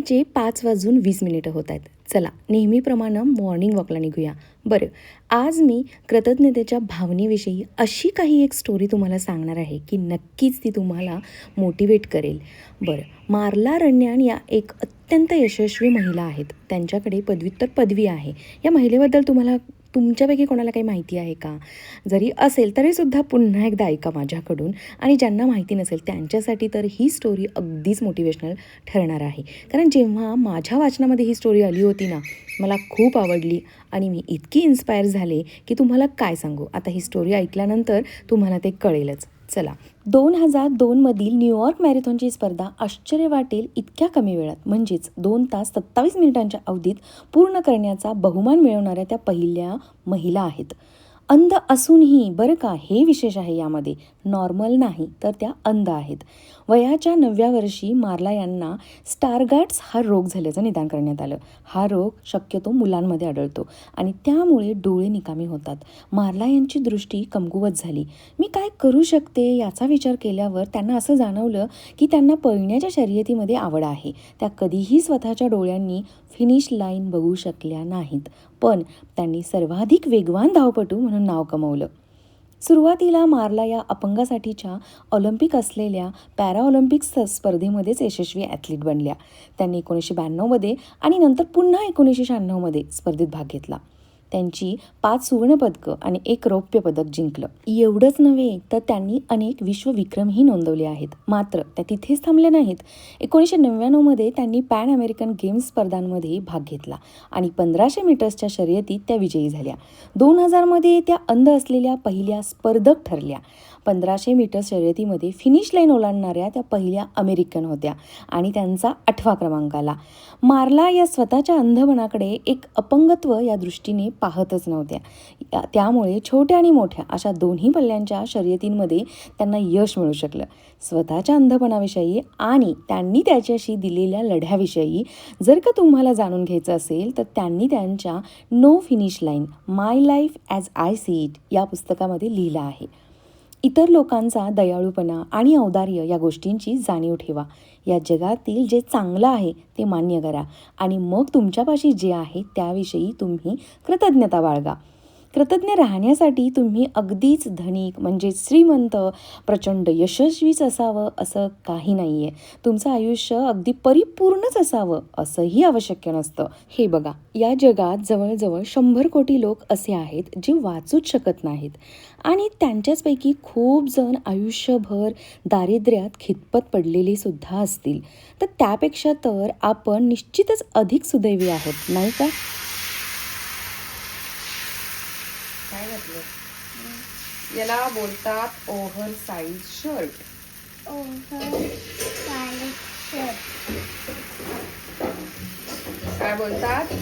पहाटेचे पाच वाजून वीस मिनिटं होत आहेत. चला नेहमीप्रमाणे मॉर्निंग वॉकला निघूया. बरं आज मी कृतज्ञतेच्या भावनेविषयी अशी काही एक स्टोरी तुम्हाला सांगणार आहे की नक्कीच ती तुम्हाला मोटिवेट करेल. बरं मार्ला रण्यान या एक अत्यंत यशस्वी महिला आहेत. त्यांच्याकडे पदव्युत्तर पदवी आहे. या महिलेबद्दल तुम्हाला तुमच्यापैकी कोणाला काही माहिती आहे का? जरी असेल तरीसुद्धा पुन्हा एकदा ऐका माझ्याकडून. आणि ज्यांना माहिती नसेल त्यांच्यासाठी तर ही स्टोरी अगदीच मोटिवेशनल ठरणार आहे. कारण जेव्हा माझ्या वाचनामध्ये ही स्टोरी आली होती ना मला खूप आवडली. आणि मी इतकी इन्स्पायर झाले की तुम्हाला काय सांगू? आता ही स्टोरी ऐकल्यानंतर तुम्हाला ते कळेलच. चला. दोन हजार दोनमधील न्यूयॉर्क मॅरेथॉनची स्पर्धा आश्चर्य वाटेल इतक्या कमी वेळात. म्हणजेच दोन तास सत्तावीस मिनिटांच्या अवधीत पूर्ण करण्याचा बहुमान मिळवणाऱ्या त्या पहिल्या महिला आहेत. अंध असूनही बरं का हे विशेष आहे यामध्ये. नॉर्मल नाही तर त्या अंध आहेत. वयाच्या नवव्या वर्षी मार्ला यांना स्टारगार्ड्स हा रोग झाल्याचं निदान करण्यात आलं. हा रोग शक्यतो मुलांमध्ये आढळतो आणि त्यामुळे डोळे निकामी होतात. मार्ला यांची दृष्टी कमकुवत झाली. मी काय करू शकते याचा विचार केल्यावर त्यांना असं जाणवलं की त्यांना पळण्याच्या शर्यतीमध्ये आवड आहे. त्या कधीही स्वतःच्या डोळ्यांनी फिनिश लाईन बघू शकल्या नाहीत. पण त्यांनी सर्वाधिक वेगवान धावपटू म्हणून नाव कमवलं. सुरुवातीला मारला या अपंगासाठीच्या ऑलिम्पिक असलेल्या पॅराऑलिम्पिक्स स्पर्धेमध्येच यशस्वी ॲथलीट बनल्या. त्यांनी एकोणीसशे ब्याण्णवमध्ये आणि नंतर पुन्हा एकोणीसशे शहाण्णवमध्ये स्पर्धेत भाग घेतला. त्यांची पाच सुवर्णपदकं आणि एक रौप्य पदक जिंकलं. एवढंच नव्हे तर त्यांनी अनेक विश्वविक्रमही नोंदवले आहेत. मात्र त्या तिथेच थांबल्या नाहीत. एकोणीसशे नव्याण्णवमध्ये त्यांनी पॅन अमेरिकन गेम्स स्पर्धांमध्ये भाग घेतला आणि पंधराशे मीटर्सच्या शर्यतीत त्या विजयी झाल्या. दोन हजारमध्ये त्या अंध असलेल्या पहिल्या स्पर्धक ठरल्या. पंधराशे मीटर शर्यतीमध्ये फिनिश लाईन ओलांडणाऱ्या त्या पहिल्या अमेरिकन होत्या आणि त्यांचा आठवा क्रमांक आला. मार्ला या स्वतःच्या अंधपणाकडे एक अपंगत्व या दृष्टीने पाहतच नव्हत्या. त्यामुळे छोट्या आणि मोठ्या अशा दोन्ही पल्ल्यांच्या शर्यतींमध्ये त्यांना यश मिळू शकलं. स्वतःच्या अंधपणाविषयी आणि त्यांनी त्याच्याशी दिलेल्या लढ्याविषयी जर का तुम्हाला जाणून घ्यायचं असेल तर त्यांनी त्यांच्या no finish line my life as I see it या पुस्तकामध्ये लिहिलं आहे. इतर लोकांचा दयाळूपणा आणि औदार्य या गोष्टींची जाणीव ठेवा. या जगातील जे चांगलं आहे ते मान्य करा आणि मग तुमच्यापाशी जे आहे त्याविषयी तुम्ही कृतज्ञता बाळगा. कृतज्ञ राहण्यासाठी तुम्ही अगदीच धनिक म्हणजे श्रीमंत प्रचंड यशस्वीच असावं असं काही नाही आहे तुमचं आयुष्य अगदी परिपूर्णच असावं असंही आवश्यक नसतं. हे बघा या जगात जवळजवळ शंभर कोटी लोक असे आहेत जे वाचूच शकत नाहीत. आणि त्यांच्याचपैकी खूप जण आयुष्यभर दारिद्र्यात खितपत पडलेले सुद्धा असतील. तर त्यापेक्षा तर आपण निश्चितच अधिक सुदैवी आहोत नाही का काय घातलं याला बोलतात ओव्हर साईज शर्ट. काय बोलतात?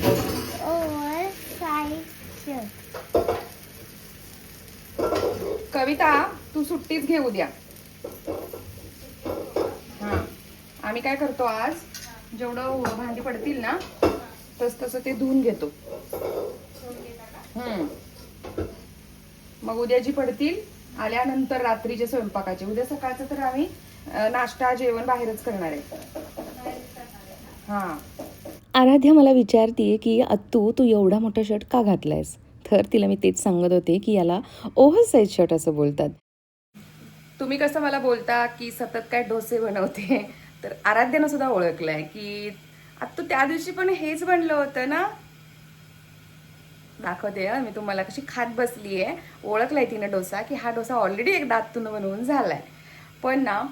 Over size shirt. कविता तू सुट्टीच घे उद्या हा. आम्ही काय करतो आज? जेवढं भांडी पडतील ना तस तसं ते धुवून घेतो. हम्म. मग उद्या जी पडतील. आल्यानंतर रात्रीचे स्वयंपाकाचे. उद्या सकाळचं तर आम्ही नाश्ता जेवण बाहेरच करणार आहे. हा. आराध्या मला विचारतीये की अत्तू तू एवढा मोठा शर्ट का घातलायस? तर तिला मी तेच सांगत होते की याला ओव्हर साईज शर्ट असं बोलतात. तुम्ही कसं मला बोलता की सतत काय डोसे बनवते? तर आराध्यानं सुद्धा ओळखलंय की आता तू त्या दिवशी पण हेच बनलं होतं ना? दाखवते दे मी तुम्हाला कशी खात बसली आहे. ओळखलाय तिनं डोसा की हा डोसा ऑलरेडी एकदा आत्तून बनवून झालाय. पण ना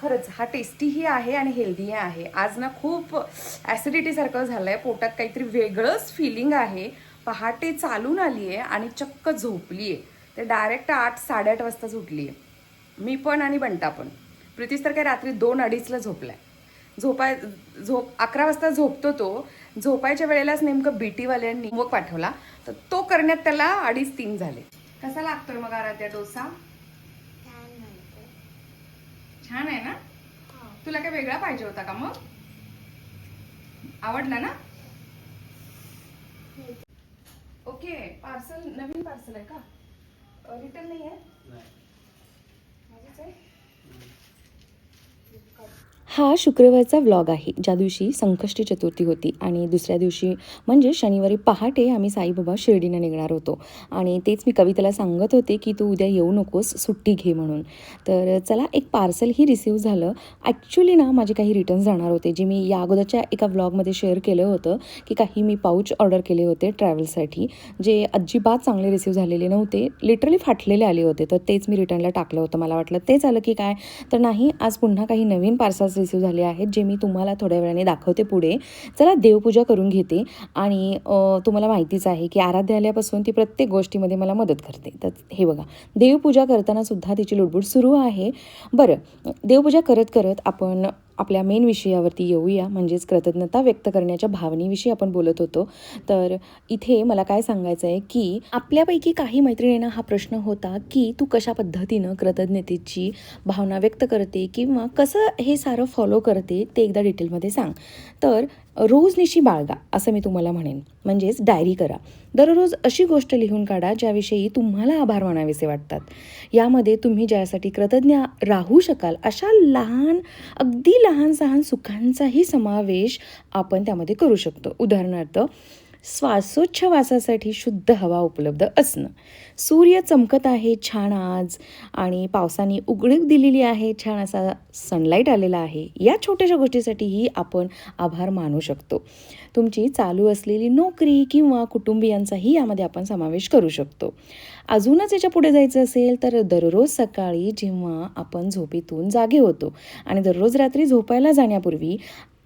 खरंच हा टेस्टीही आहे आणि हेल्दीही आहे. आज ना खूप ॲसिडिटीसारखं झालं झालंय. पोटात काहीतरी वेगळंच फिलिंग आहे. पहाटे चालून आली आहे आणि चक्क झोपली आहे. ते डायरेक्ट आठ साडेआठ वाजता झोपली आहे. मी पण आणि बंटा पण. प्रीतीस तर काय रात्री दोन अडीचला झोपलाय. झोपाय झोप अकरा वाजता झोपतो तो. झोपायच्या वेळेलाच नेमकं बीटीवाल्यांनी मग पाठवला तर तो करण्यात त्याला अडीच तीन झाले. कसा लागतोय मग आराध्या डोसा? छान आहे ना? तुला काय वेगळा पाहिजे होता का मग? आवडला ना? ओके पार्सल नवीन पार्सल आहे का? रिटर्न नाही आहे? हा शुक्रवारचा व्लॉग आहे ज्या दिवशी संकष्टी चतुर्थी होती आणि दुसऱ्या दिवशी म्हणजे शनिवारी पहाटे आम्ही साईबाबा शिर्डीनं निघणार होतो. आणि तेच मी कवितेला सांगत होते की तू उद्या येऊ नकोस सुट्टी घे म्हणून. तर चला एक पार्सलही रिसीव झालं. ॲक्च्युली ना माझे काही रिटर्न्स जाणार होते जे मी या अगोदरच्या एका व्लॉगमध्ये शेअर केलं होतं की काही मी पाऊच ऑर्डर केले होते ट्रॅव्हलसाठी जे अजिबात चांगले रिसीव झालेले नव्हते लिटरली फाटलेले आले होते. तर तेच मी रिटर्नला टाकलं होतं. मला वाटलं तेच आलं की काय? तर नाही आज पुन्हा काही नवीन पार्सल्स रिसीव्ह झाले आहेत जे मी तुम्हाला थोड्या वेळाने दाखवते पुढे. चला देवपूजा करून घेते आणि तुम्हाला माहितीच आहे की आराध्य आल्यापासून ती प्रत्येक गोष्टीमध्ये मला मदत करते. तर हे बघा देवपूजा करताना सुद्धा तिची लुडबुड सुरू आहे. बरं देवपूजा करत करत आपण आपल्या मेन विषयावरती येऊया. म्हणजेच कृतज्ञता व्यक्त करण्याच्या भावनेविषयी आपण बोलत होतो. तर इथे मला काय सांगायचं आहे की आपल्यापैकी काही मैत्रिणींना हा प्रश्न होता की तू कशा पद्धतीनं कृतज्ञतेची भावना व्यक्त करते किंवा कसं हे सारं फॉलो करते ते एकदा डिटेलमध्ये सांग. तर रोजनिशी बाळगा असं मी तुम्हाला म्हणेन. म्हणजेच डायरी करा. दररोज अशी गोष्ट लिहून काढा ज्याविषयी तुम्हाला आभार मानावेसे वाटतात. यामध्ये तुम्ही ज्यासाठी कृतज्ञ राहू शकाल अशा लहान अगदी लहान सहान सुखांचाही समावेश आपण त्यामध्ये करू शकतो. उदाहरणार्थ श्वासोच्छवासासाठी शुद्ध हवा उपलब्ध असणं. सूर्य चमकत आहे छान आज आणि पावसाने उघडीक दिलेली आहे छान असा सनलाईट आलेला आहे. या छोट्याशा गोष्टीसाठीही आपण आभार मानू शकतो. तुमची चालू असलेली नोकरी किंवा कुटुंबियांचाही यामध्ये आपण समावेश करू शकतो. अजूनच याच्यापुढे जायचं असेल तर दररोज सकाळी जेव्हा आपण झोपेतून जागे होतो आणि दररोज रात्री झोपायला जाण्यापूर्वी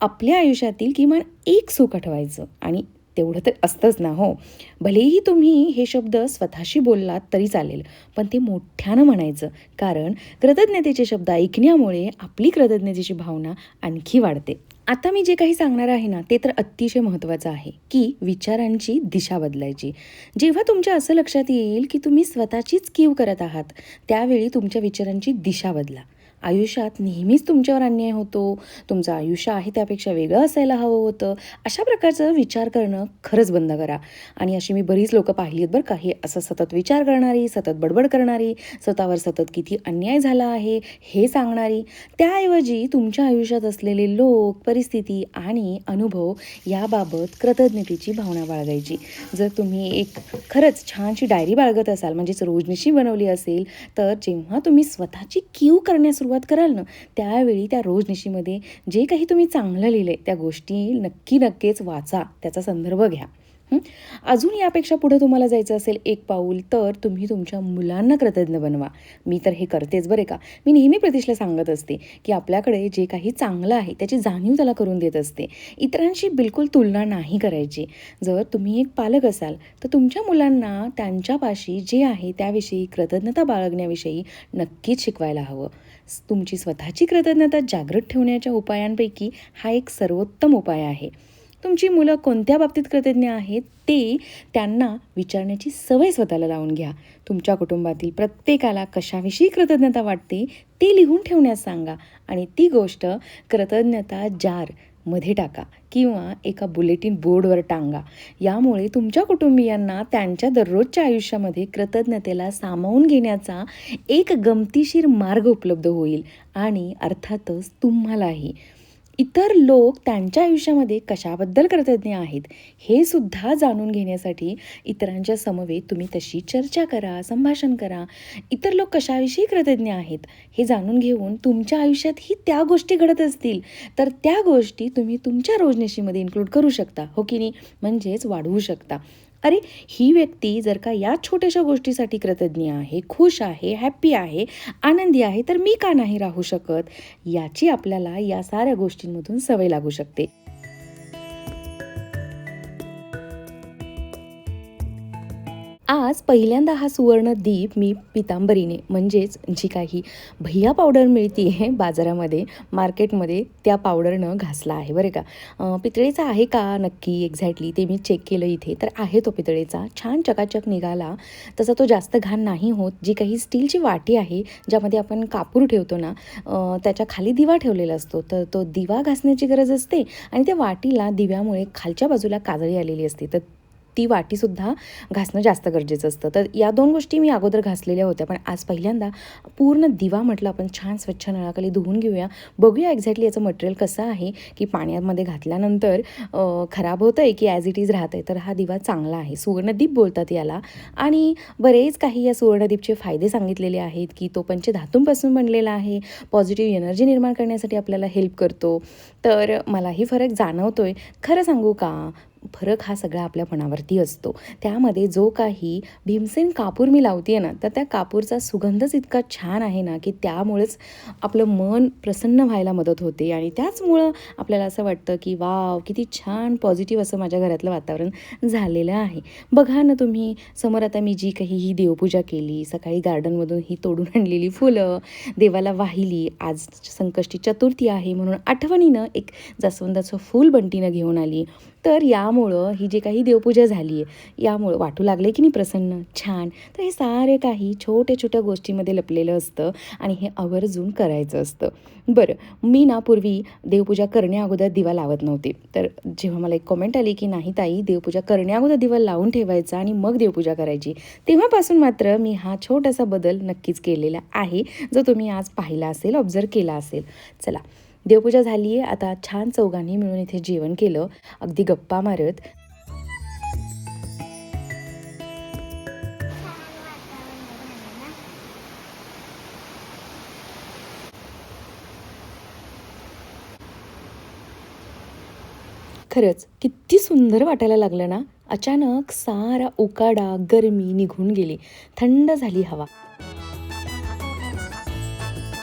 आपल्या आयुष्यातील किमान एक सुख आठवायचं आणि तेवढं तर असतंच ना हो. भलेही तुम्ही हे शब्द स्वतःशी बोललात तरी चालेल पण ते मोठ्यानं म्हणायचं कारण कृतज्ञतेचे शब्द ऐकण्यामुळे आपली कृतज्ञतेची भावना आणखी वाढते. आता मी जे काही सांगणार आहे ना ते तर अतिशय महत्त्वाचं आहे की विचारांची दिशा बदलायची. जेव्हा तुमच्या असं लक्षात येईल की तुम्ही स्वतःचीच कीव करत आहात त्यावेळी तुमच्या विचारांची दिशा बदला. आयुष्यात नेहमीच तुमच्यावर अन्याय होतो तुमचं आयुष्य आहे त्यापेक्षा वेगळं असायला हवं होतं अशा प्रकारचं विचार करणं खरंच बंद करा. आणि अशी मी बरीच लोकं पाहिली आहेत बरं का हे असं सतत विचार करणारी सतत बडबड करणारी स्वतःवर सतत किती अन्याय झाला आहे हे सांगणारी त्याऐवजी तुमच्या आयुष्यात असलेले लोक परिस्थिती आणि अनुभव याबाबत कृतज्ञतेची भावना बाळगायची. जर तुम्ही एक खरंच छानशी डायरी बाळगत असाल म्हणजेच रोजनिशी बनवली असेल तर जेव्हा तुम्ही स्वतःची क्यू करण्यास सुरुवात कराल ना त्यावेळी त्या रोजनिशीमध्ये जे काही तुम्ही चांगलं लिहिलं आहे त्या गोष्टी नक्की नक्कीच वाचा त्याचा संदर्भ घ्या. अजून यापेक्षा पुढे तुम्हाला जायचं असेल एक पाऊल तर तुम्ही तुमच्या मुलांना कृतज्ञ बनवा. मी तर हे करतेच बरे का. मी नेहमी प्रतिशला सांगत असते की आपल्याकडे जे काही चांगलं आहे त्याची जाणीव त्याला करून देत असते. इतरांशी बिलकुल तुलना नाही करायची. जर तुम्ही एक पालक असाल तर तुमच्या मुलांना त्यांच्यापाशी जे आहे त्याविषयी कृतज्ञता बाळगण्याविषयी नक्कीच शिकवायला हवं. तुमची स्वतःची कृतज्ञता जागृत ठेवण्याच्या उपायांपैकी हा एक सर्वोत्तम उपाय आहे. तुमची मुलं कोणत्या बाबतीत कृतज्ञ आहेत ते त्यांना विचारण्याची सवय स्वतःला लावून घ्या. तुमच्या कुटुंबातील प्रत्येकाला कशाविषयी कृतज्ञता वाटते ते लिहून ठेवण्यास सांगा. आणि ती गोष्ट कृतज्ञता जार मध्ये टाका किंवा एका बुलेटिन बोर्डवर टांगा. यामुळे तुमच्या कुटुंबियांना त्यांच्या दररोजच्या आयुष्यामध्ये कृतज्ञतेला सामावून घेण्याचा एक गमतीशीर मार्ग उपलब्ध होईल आणि अर्थातच तुम्हालाही. इतर लोक त्यांच्या आयुष्यामध्ये कशाबद्दल कृतज्ञ आहेत हे सुद्धा जाणून घेण्यासाठी इतरांच्या समवेत तुम्ही तशी चर्चा करा संभाषण करा. इतर लोक कशाविषयी कृतज्ञ आहेत हे जाणून घेऊन तुमच्या आयुष्यातही त्या गोष्टी घडत असतील तर त्या गोष्टी तुम्ही तुमच्या रोजनिशीमध्ये इन्क्लूड करू शकता हो की नाही? म्हणजेच वाढवू शकता. अरे ही व्यक्ती जर का या छोट्याशा गोष्टीसाठी कृतज्ञ आहे खुश आहे हॅप्पी आहे आनंदी आहे तर मी का नाही राहू शकत? याची आपल्याला या साऱ्या गोष्टींमधून सवय लागू शकते. आज पहिल्यांदा हा सुवर्ण दीप मी पितांबरीने म्हणजेच जी काही भैया पावडर मिळते आहे बाजारामध्ये मार्केटमध्ये त्या पावडरनं घासला आहे बरं का? पितळेचा आहे का नक्की एक्झॅक्टली ते मी चेक केलं इथे तर आहे तो पितळेचा. छान चकाचक निघाला. तसा तो जास्त घाण नाही होत. जी काही स्टीलची वाटी आहे ज्यामध्ये आपण कापूर ठेवतो ना त्याच्याखाली दिवा ठेवलेला असतो. तर तो दिवा घासण्याची गरज असते आणि त्या वाटीला दिव्यामुळे खालच्या बाजूला काजळी आलेली असते. तर ती वाटीसुद्धा घासणं जास्त गरजेचं असतं. तर या दोन गोष्टी मी अगोदर घासलेल्या होत्या पण आज पहिल्यांदा पूर्ण दिवा म्हटलं आपण छान स्वच्छ नळाखाली धुवून घेऊया. बघूया एक्झॅक्टली याचं मटेरियल कसं आहे की पाण्यामध्ये घातल्यानंतर खराब होतं आहे की ॲज इट इज राहत आहे तर हा दिवा चांगला आहे. सुवर्णदीप बोलतात याला. आणि बरेच काही या सुवर्णदीपचे फायदे सांगितलेले आहेत की तो पंचधातूंपासून बनलेला आहे. पॉझिटिव्ह एनर्जी निर्माण करण्यासाठी आपल्याला हेल्प करतो. तर मलाही फरक जाणवतो आहे खरं सांगू का? फरक हा सगळा आपल्या मनावरती असतो. त्यामध्ये जो काही भीमसेन कापूर मी लावते ना तर त्या कापूरचा सुगंधच इतका छान आहे ना की त्यामुळेच आपलं मन प्रसन्न व्हायला मदत होते. आणि त्याचमुळं आपल्याला असं वाटतं की वाव किती छान पॉझिटिव्ह असं माझ्या घरातलं वातावरण झालेलं आहे. बघा ना तुम्ही समोर आता मी जी काही ही देवपूजा केली सकाळी गार्डनमधून ही तोडून आणलेली फुलं देवाला वाहिली आज संकष्टी चतुर्थी आहे म्हणून आठवणीनं एक जास्वंदाचं फूल बंटीनं घेऊन आली. तर यामुळं ही जी काही देवपूजा झाली आहे यामुळं वाटू लागले की नाही प्रसन्न छान. तर हे सारे काही छोट्या छोट्या गोष्टीमध्ये लपलेलं असतं आणि हे आवर्जून करायचं असतं. बरं मी ना पूर्वी देवपूजा करण्याअगोदर दिवा लावत नव्हते. तर जेव्हा मला एक कमेंट आली की नाही ताई देवपूजा करण्याअगोदर दिवा लावून ठेवायचा आणि मग देवपूजा करायची. तेव्हापासून मात्र मी हा छोटासा बदल नक्कीच केलेला आहे जो तुम्ही आज पाहिला असेल ऑब्झर्व केला असेल. चला देवपूजा झाली आहे. आता छान चौघांनी मिळून इथे जेवण केलं. अगदी गप्पा मारत. खरंच किती सुंदर वाटायला लागलं ना? अचानक सारा उकाडा गरमी निघून गेली. थंड झाली हवा.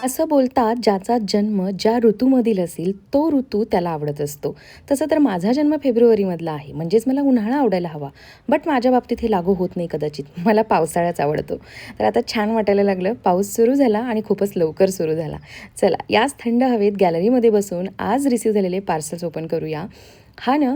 असं बोलतात ज्याचा जन्म ज्या ऋतूमधील असेल तो ऋतू त्याला आवडत असतो. तसं तर माझा जन्म फेब्रुवारीमधला आहे. म्हणजेच मला उन्हाळा आवडायला हवा. बट माझ्या बाबतीत हे लागू होत नाही कदाचित. मला पावसाळ्याच आवडतो. तर आता छान वाटायला लागलं. पाऊस सुरू झाला आणि खूपच लवकर सुरू झाला. चला याच थंड हवेत गॅलरीमध्ये बसून आज रिसीव्ह झालेले पार्सल्स ओपन करूया. हा ना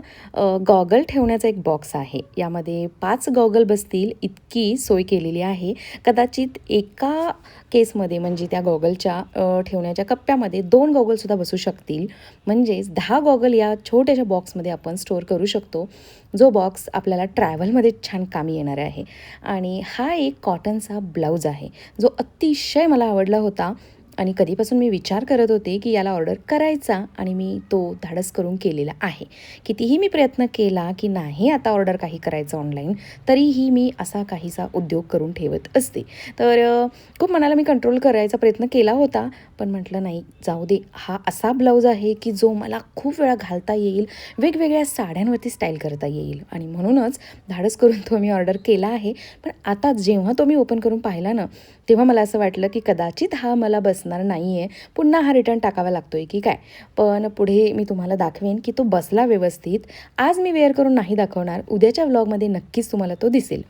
गॉगल ठेवण्याचा एक बॉक्स आहे. यामध्ये पाच गॉगल बसतील इतकी सोय केलेली आहे. कदाचित एका केसमध्ये म्हणजे त्या गॉगलच्या ठेवण्याच्या कप्प्यामध्ये दोन गॉगलसुद्धा बसू शकतील. म्हणजेच दहा गॉगल या छोट्याशा बॉक्समध्ये आपण स्टोअर करू शकतो. जो बॉक्स आपल्याला ट्रॅव्हलमध्ये छान कामी येणार आहे. आणि हा एक कॉटनचा ब्लाऊज आहे. जो अतिशय मला आवडला होता. आणि कधीपासून मी विचार करत होते की याला ऑर्डर करायचा आणि मी तो धाडस करून केलेला आहे. कितीही मी प्रयत्न केला की नाही आता ऑर्डर काही करायचं ऑनलाईन तरीही मी असा काहीसा उद्योग करून ठेवत असते. तर खूप मनाला मी कंट्रोल करायचा प्रयत्न केला होता पण म्हटलं नाही जाऊ दे हा असा ब्लाऊज आहे की जो मला खूप वेळा घालता येईल वेगवेगळ्या साड्यांवरती स्टाईल करता येईल. आणि म्हणूनच धाडस करून तो मी ऑर्डर केला आहे. पण आता जेव्हा तो मी ओपन करून पाहिला ना तेव्हा मला असं वाटलं की कदाचित हा मला बस बसणार नाही आहे पुन्हा हा रिटर्न टाकावा लागतो आहे की काय? पण पुढे मी तुम्हाला दाखवेन की तो बसला व्यवस्थित. आज मी वेअर करून नाही दाखवणार. उद्याच्या व्लॉगमध्ये नक्कीच तुम्हाला तो दिसेल.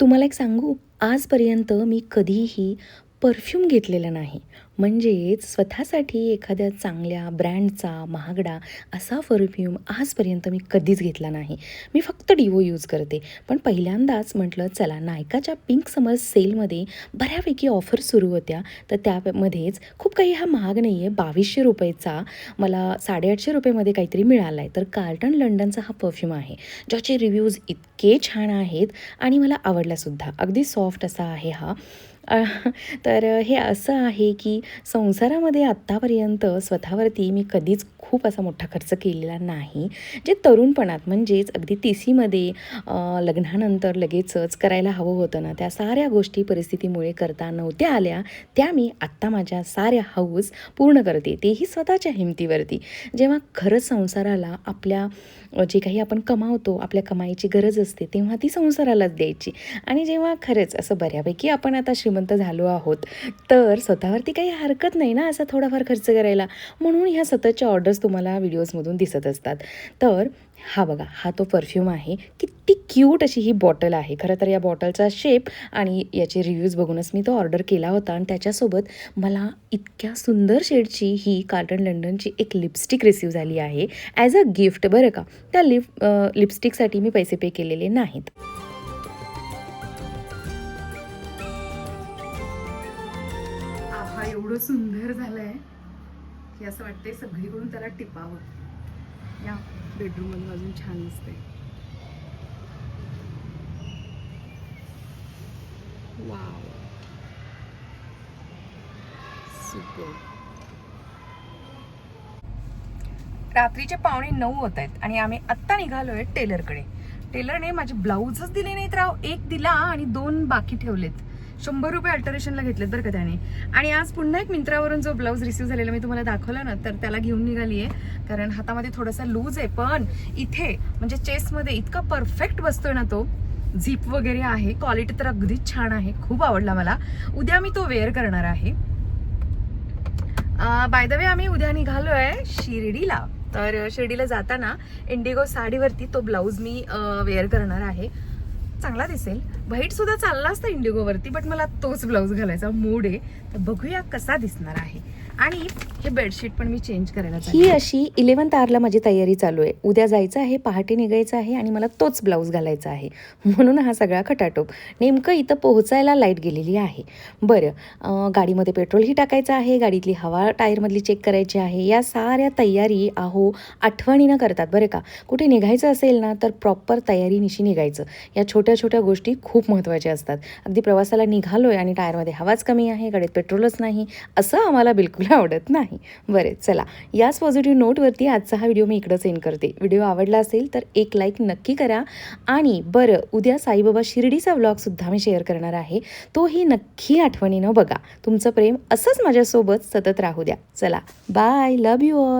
तुम्हाला एक सांगू? आजपर्यंत मी कधीही परफ्यूम घेतलेला नाही. म्हणजेच स्वतःसाठी एखाद्या चांगल्या ब्रँडचा महागडा असा परफ्यूम आजपर्यंत मी कधीच घेतला नाही. मी फक्त डिओ यूज करते. पण पहिल्यांदाच म्हटलं चला नायकाच्या पिंक समर सेलमध्ये बऱ्यापैकी ऑफर सुरू होत्या. तर त्यामध्येच खूप काही हा महाग नाही आहे बावीसशे रुपयेचा मला साडेआठशे रुपयेमध्ये काहीतरी मिळाला आहे तर कार्टन लंडनचा हा परफ्यूम आहे. ज्याचे रिव्ह्यूज इतके छान आहेत आणि मला आवडलासुद्धा. अगदी सॉफ्ट असा आहे हा. तर हे असं आहे की संसारामध्ये आत्तापर्यंत स्वतःवरती मी कधीच खूप असा मोठा खर्च केलेला नाही. जे तरुणपणात म्हणजेच अगदी तिसीमध्ये सीमध्ये लग्नानंतर लगेचच करायला हवं होतं ना त्या साऱ्या गोष्टी परिस्थितीमुळे करता नव्हत्या आल्या त्या मी आत्ता माझ्या साऱ्या हौस पूर्ण करते. तेही स्वतःच्या हिमतीवरती. जेव्हा खरंच संसाराला आपल्या जे काही आपण कमावतो आपल्या कमाईची गरज असते तेव्हा ती संसारालाच द्यायची. आणि जेव्हा खरंच असं बऱ्यापैकी आपण आता श्रीमंत झालो आहोत. तर स्वतःवरती काही हरकत नाही ना असा थोडाफार खर्च करायला. म्हणून ह्या सततच्या ऑर्डर्स तुम्हाला व्हिडिओजमधून दिसत असतात. तर हा बघा हा तो परफ्यूम आहे. किती क्यूट अशी ही बॉटल आहे. खरं तर या बॉटलचा शेप आणि याचे रिव्ह्यूज बघूनच मी तो ऑर्डर केला होता आणि त्याच्यासोबत मला इतक्या सुंदर शेडची ही कार्टन लंडनची एक लिपस्टिक रिसीव झाली आहे. ॲज अ गिफ्ट बरं का? त्या लिप लिपस्टिकसाठी मी पैसे पे केलेले नाहीत. एवढं सुंदर झालं आहे की असं वाटतंय सगळीकडून त्याला टिपावं. या बेडरूममध्ये अजून छान दिसते वाव रात्रीचे पावणे नऊ होत आहेत आणि आम्ही आत्ता निघालोय टेलरकडे. टेलरने माझे ब्लाऊजच दिले नाहीत राव. एक दिला आणि दोन बाकी ठेवलेत. शंभर रुपये अल्टरेशनला घेतलेत बरं का त्याने. आणि आज पुन्हा एक मिंत्रावरून जो ब्लाऊज रिसिव्ह झालेला मी तुम्हाला दाखवला ना तर त्याला घेऊन निघाली आहे कारण हातामध्ये थोडासा लूज आहे पण इथे म्हणजे चेस्टमध्ये इतका परफेक्ट बसतोय ना तो. झीप वगैरे आहे क्वालिटी तर अगदीच छान आहे खूप आवडला मला. उद्या मी तो वेअर करणार आहे. बाय द वे आम्ही उद्या निघालोय शिर्डीला. तर शिर्डीला जाताना इंडिगो साडीवरती तो ब्लाऊज मी वेअर करणार आहे. चांगला दिसेल. व्हाईट सुद्धा चालला असता इंडिगोवरती बट मला तोच ब्लाऊज घालायचा मूड. आहे तर बघूया कसा दिसणार आहे. आणि हे बेडशीट पण मी चेंज करायला ही आहे. अशी इलेव्हन्थ आरला माझी तयारी चालू आहे. उद्या जायचं आहे पहाटे निघायचं आहे आणि मला तोच ब्लाऊज घालायचा आहे. म्हणून हा सगळा खटाटोप. नेमकं इथं पोहोचायला लाइट गेलेली आहे. बरं गाडीमध्ये पेट्रोलही टाकायचं आहे गाडीतली हवा टायरमधली चेक करायची आहे. या साऱ्या तयारी अहो आठवणीनं करतात बरं का. कुठे निघायचं असेल ना तर प्रॉपर तयारीनिशी निघायचं. या छोट्या छोट्या गोष्टी खूप महत्त्वाच्या असतात. अगदी प्रवासाला निघालोय आणि टायरमध्ये हवाच कमी आहे गाडीत पेट्रोलच नाही असं आम्हाला बिलकुल आवडत नाही. बरे चला. याच पॉझिटिव्ह नोटवरती आजचा हा व्हिडिओ मी इकडं सेंड करते. व्हिडिओ आवडला असेल तर एक लाईक नक्की करा. आणि बरं उद्या साईबाबा शिर्डीचा व्लॉगसुद्धा मी शेअर करणार आहे. तोही नक्की आठवणीनं बघा. तुमचं प्रेम असंच माझ्यासोबत सतत राहू द्या. चला. Bye love you all